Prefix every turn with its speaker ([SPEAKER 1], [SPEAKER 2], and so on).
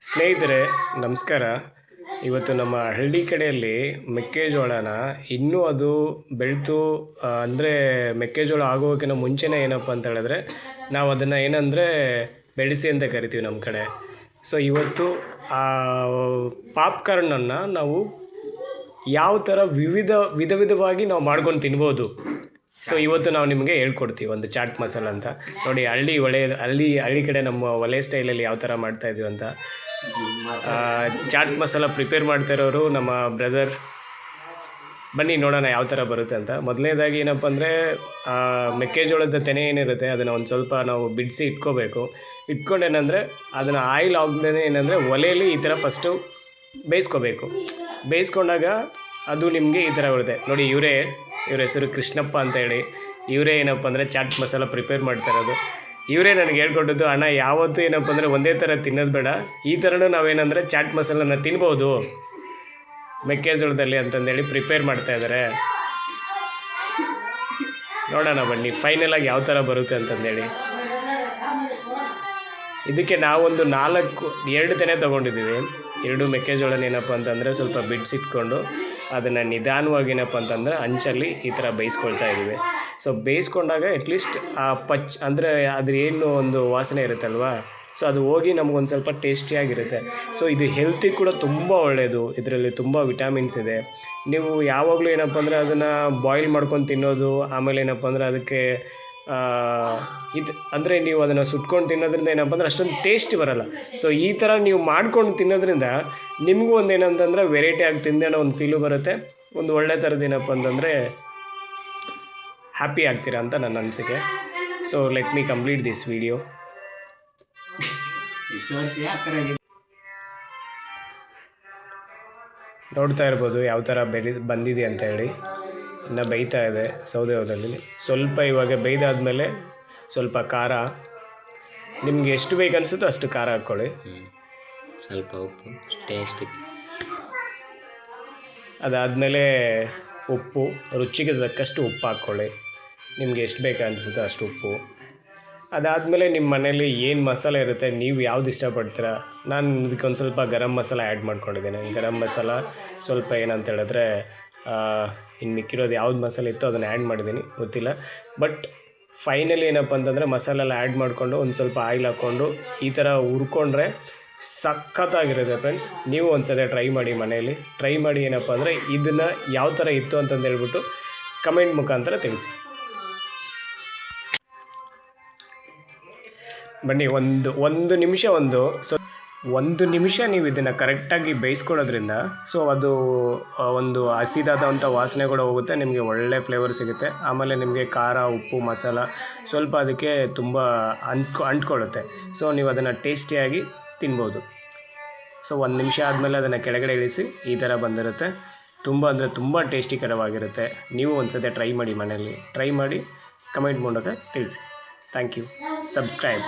[SPEAKER 1] ಸ್ನೇಹಿತರೆ, ನಮಸ್ಕಾರ. ಇವತ್ತು ನಮ್ಮ ಹಳ್ಳಿ ಕಡೆಯಲ್ಲಿ ಮೆಕ್ಕೆಜೋಳನ ಇನ್ನೂ ಅದು ಬೆಳೆದು ಅಂದರೆ ಮೆಕ್ಕೆಜೋಳ ಆಗೋಕ್ಕಿಂತ ಮುಂಚೆನೇ ಏನಪ್ಪ ಅಂತ ಹೇಳಿದ್ರೆ, ನಾವು ಅದನ್ನು ಏನಂದರೆ ಬೆಳೆಸಿ ಅಂತ ಕರಿತೀವಿ ನಮ್ಮ ಕಡೆ. ಸೊ ಇವತ್ತು, ಆ, ಪಾಪ್ಕಾರ್ನನ್ನು ನಾವು ಯಾವ ಥರ ವಿವಿಧ, ವಿಧ ವಿಧವಾಗಿ ನಾವು ಮಾಡ್ಕೊಂಡು ತಿನ್ಬೋದು. ಸೊ ಇವತ್ತು ನಾವು ನಿಮಗೆ ಹೇಳ್ಕೊಡ್ತೀವಿ ಒಂದು ಚಾಟ್ ಮಸಾಲ ಅಂತ. ನೋಡಿ, ಹಳ್ಳಿ ಒಳ್ಳೆಯ ಹಳ್ಳಿ ಹಳ್ಳಿ ಕಡೆ ನಮ್ಮ ಒಲೆ ಸ್ಟೈಲಲ್ಲಿ ಯಾವ ಥರ ಮಾಡ್ತಾಯಿದ್ವಿ ಅಂತ. ಚಾಟ್ ಮಸಾಲ ಪ್ರಿಪೇರ್ ಮಾಡ್ತಾ ಇರೋರು ನಮ್ಮ ಬ್ರದರ್. ಬನ್ನಿ ನೋಡೋಣ ಯಾವ ಥರ ಬರುತ್ತೆ ಅಂತ. ಮೊದಲನೇದಾಗಿ ಏನಪ್ಪ ಅಂದರೆ ಮೆಕ್ಕೆಜೋಳದ ತೆನೆ ಏನಿರುತ್ತೆ, ಅದನ್ನು ಒಂದು ಸ್ವಲ್ಪ ನಾವು ಬಿಡಿಸಿ ಇಟ್ಕೋಬೇಕು. ಇಟ್ಕೊಂಡು ಏನಂದರೆ ಅದನ್ನು ಆಯಿಲ್ ಆಗದೇ ಏನಂದರೆ, ಒಲೆಯಲ್ಲಿ ಈ ಥರ ಫಸ್ಟು ಬೇಯಿಸ್ಕೋಬೇಕು. ಬೇಯಿಸ್ಕೊಂಡಾಗ ಅದು ನಿಮಗೆ ಈ ಥರ ಬರುತ್ತೆ. ನೋಡಿ, ಇವರೇ, ಇವ್ರ ಹೆಸರು ಕೃಷ್ಣಪ್ಪ ಅಂತ ಹೇಳಿ. ಇವರೇ ಏನಪ್ಪ ಅಂದರೆ, ಚಾಟ್ ಮಸಾಲ ಪ್ರಿಪೇರ್ ಮಾಡ್ತಾ ಇರೋದು. ಇವರೇ ನನಗೆ ಹೇಳ್ಕೊಟ್ಟಿದ್ದು, ಅಣ್ಣ, ಯಾವತ್ತೂ ಏನಪ್ಪ ಅಂದರೆ ಒಂದೇ ಥರ ತಿನ್ನೋದು ಬೇಡ. ಈ ಥರನೂ ನಾವೇನಂದರೆ ಚಾಟ್ ಮಸಾಲನ ತಿನ್ಬೋದು. ಮೆಕ್ಕೆಜೋಳದಲ್ಲಿ ಅಂತಂದೇಳಿ ಪ್ರಿಪೇರ್ ಮಾಡ್ತಾ ಇದ್ದಾರೆ ನೋಡೋಣ ಬನ್ನಿ ಫೈನಲ್ ಆಗಿ ಯಾವ ಥರ ಬರುತ್ತೆ ಅಂತಂದೇಳಿ. ಇದಕ್ಕೆ ನಾವೊಂದು ನಾಲ್ಕು, ಎರಡು ತೆನೆ ತೊಗೊಂಡಿದ್ದೀವಿ. ಎರಡು ಮೆಕ್ಕೆಜೋಳನ ಏನಪ್ಪ ಅಂತಂದರೆ ಸ್ವಲ್ಪ ಬಿಡಿಸಿಟ್ಕೊಂಡು ಅದನ್ನು ನಿಧಾನವಾಗಿ ಏನಪ್ಪ ಅಂತಂದ್ರೆ ಅಂಚಲ್ಲಿ ಈ ಥರ ಬೇಯಿಸ್ಕೊಳ್ತಾ ಇದ್ದೀವಿ. ಸೊ ಬೇಯಿಸ್ಕೊಂಡಾಗ ಅಟ್ಲೀಸ್ಟ್ ಆ ಪಚ್, ಅಂದರೆ ಅದ್ರ ಏನು ಒಂದು ವಾಸನೆ ಇರುತ್ತಲ್ವಾ? ಸೊ ಅದು ಹೋಗಿ ನಮಗೊಂದು ಸ್ವಲ್ಪ ಟೇಸ್ಟಿಯಾಗಿರುತ್ತೆ ಸೊ ಇದು ಹೆಲ್ತಿಗೆ ಕೂಡ ತುಂಬ ಒಳ್ಳೆಯದು ಇದರಲ್ಲಿ ತುಂಬ ವಿಟಮಿನ್ಸ್ ಇದೆ. ನೀವು ಯಾವಾಗಲೂ ಏನಪ್ಪ ಅಂದರೆ ಅದನ್ನು ಬಾಯ್ಲ್ ಮಾಡ್ಕೊಂಡು ತಿನ್ನೋದು, ಆಮೇಲೆ ಏನಪ್ಪ ಅಂದರೆ ಅದಕ್ಕೆ ಇದು ಅಂದರೆ ನೀವು ಅದನ್ನು ಸುಟ್ಕೊಂಡು ತಿನ್ನೋದ್ರಿಂದ ಏನಪ್ಪ ಅಂದ್ರೆ ಅಷ್ಟೊಂದು ಟೇಸ್ಟ್ ಬರಲ್ಲ. ಸೊ ಈ ಥರ ನೀವು ಮಾಡ್ಕೊಂಡು ತಿನ್ನೋದ್ರಿಂದ ನಿಮಗೂ ಒಂದು ಏನಂತಂದರೆ ವೆರೈಟಿ ಆಗಿ ತಿಂದೆ ಅನ್ನೋ ಒಂದು ಫೀಲು ಬರುತ್ತೆ. ಒಂದು ಒಳ್ಳೆ ಥರದ್ದು ಏನಪ್ಪ ಅಂತಂದರೆ ಹ್ಯಾಪಿ ಆಗ್ತೀರಾ ಅಂತ ನನ್ನ ಅನಿಸಿಕೆ. So let me complete this video ನೋಡ್ತಾ ಇರ್ಬೋದು ಯಾವ ಥರ ಬೆರಿ ಬಂದಿದೆ ಅಂತ ಹೇಳಿ. ಇನ್ನು ಬೇಯ್ತಾ ಇದೆ ಸೌದೆ ಹೋದಲ್ಲಿ ಸ್ವಲ್ಪ ಇವಾಗ ಬೇಯ್ದಾದ್ಮೇಲೆ ಸ್ವಲ್ಪ ಖಾರ. ನಿಮ್ಗೆ ಎಷ್ಟು ಬೇಕು ಅನಿಸುತ್ತೋ ಅಷ್ಟು ಖಾರ ಹಾಕ್ಕೊಳ್ಳಿ.
[SPEAKER 2] ಸ್ವಲ್ಪ ಉಪ್ಪು ಟೇಸ್ಟ್
[SPEAKER 1] ಅದಾದಮೇಲೆ ಉಪ್ಪು ರುಚಿಗೆ ತಕ್ಕಷ್ಟು ಉಪ್ಪು ಹಾಕ್ಕೊಳ್ಳಿ. ನಿಮ್ಗೆ ಎಷ್ಟು ಬೇಕು ಅನಿಸುತ್ತೋ ಅಷ್ಟು ಉಪ್ಪು. ಅದಾದಮೇಲೆ ನಿಮ್ಮ ಮನೇಲಿ ಏನು ಮಸಾಲೆ ಇರುತ್ತೆ ನೀವು ಯಾವ್ದು ಇಷ್ಟಪಡ್ತೀರಾ? ನಾನು ಇದಕ್ಕೊಂದು ಸ್ವಲ್ಪ ಗರಂ ಮಸಾಲ ಆ್ಯಡ್ ಮಾಡ್ಕೊಂಡಿದ್ದೀನಿ. ಗರಂ ಮಸಾಲ ಸ್ವಲ್ಪ ಏನಂತ ಹೇಳಿದ್ರೆ ಇನ್ನು ಮಿಕ್ಕಿರೋದು ಯಾವ್ದು ಮಸಾಲೆ ಇತ್ತು ಅದನ್ನು ಆ್ಯಡ್ ಮಾಡಿದ್ದೀನಿ, ಗೊತ್ತಿಲ್ಲ. ಬಟ್ ಫೈನಲಿ ಏನಪ್ಪ ಅಂತಂದರೆ ಮಸಾಲೆ ಎಲ್ಲ ಆ್ಯಡ್ ಮಾಡಿಕೊಂಡು ಒಂದು ಸ್ವಲ್ಪ ಆಯಿಲ್ ಹಾಕ್ಕೊಂಡು ಈ ಥರ ಹುರ್ಕೊಂಡ್ರೆ ಸಖತ್ತಾಗಿರುತ್ತೆ ಫ್ರೆಂಡ್ಸ್ ನೀವು ಒಂದ್ಸಲ ಟ್ರೈ ಮಾಡಿ ಮನೆಯಲ್ಲಿ. ಟ್ರೈ ಮಾಡಿ ಏನಪ್ಪ ಅಂದರೆ ಇದನ್ನು ಯಾವ ಥರ ಇತ್ತು ಅಂತಂದು ಹೇಳ್ಬಿಟ್ಟು ಕಮೆಂಟ್ ಮುಖಾಂತರ ತಿಳಿಸಿ. ಬನ್ನಿ, ಒಂದು ಒಂದು ನಿಮಿಷ ಒಂದು ಸೊ ಒಂದು ನಿಮಿಷ ನೀವು ಇದನ್ನು ಕರೆಕ್ಟಾಗಿ ಬೇಯಿಸ್ಕೊಳ್ಳೋದ್ರಿಂದ ಸೊ ಅದು ಒಂದು ಹಸಿದಾದಂಥ ವಾಸನೆ ಕೂಡ ಹೋಗುತ್ತೆ, ನಿಮಗೆ ಒಳ್ಳೆ ಫ್ಲೇವರ್ ಸಿಗುತ್ತೆ. ಆಮೇಲೆ ನಿಮಗೆ ಖಾರ, ಉಪ್ಪು, ಮಸಾಲ ಸ್ವಲ್ಪ ಅದಕ್ಕೆ ತುಂಬ ಅಂಟ್ಕೊ, ಅಂಟ್ಕೊಳ್ಳುತ್ತೆ. ಸೊ ನೀವು ಅದನ್ನು ಟೇಸ್ಟಿಯಾಗಿ ತಿನ್ಬೋದು. ಸೊ ಒಂದು ನಿಮಿಷ ಆದಮೇಲೆ ಅದನ್ನು ಕೆಳಗಡೆ ಇಳಿಸಿ, ಈ ಥರ ಬಂದಿರುತ್ತೆ. ತುಂಬ ಅಂದರೆ ತುಂಬ ಟೇಸ್ಟಿಕರವಾಗಿರುತ್ತೆ. ನೀವು ಒಂದ್ಸತಿ ಟ್ರೈ ಮಾಡಿ ಮನೆಯಲ್ಲಿ. ಟ್ರೈ ಮಾಡಿ, ಕಮೆಂಟ್ ಮೂಲಕ ತಿಳಿಸಿ. Thank you subscribe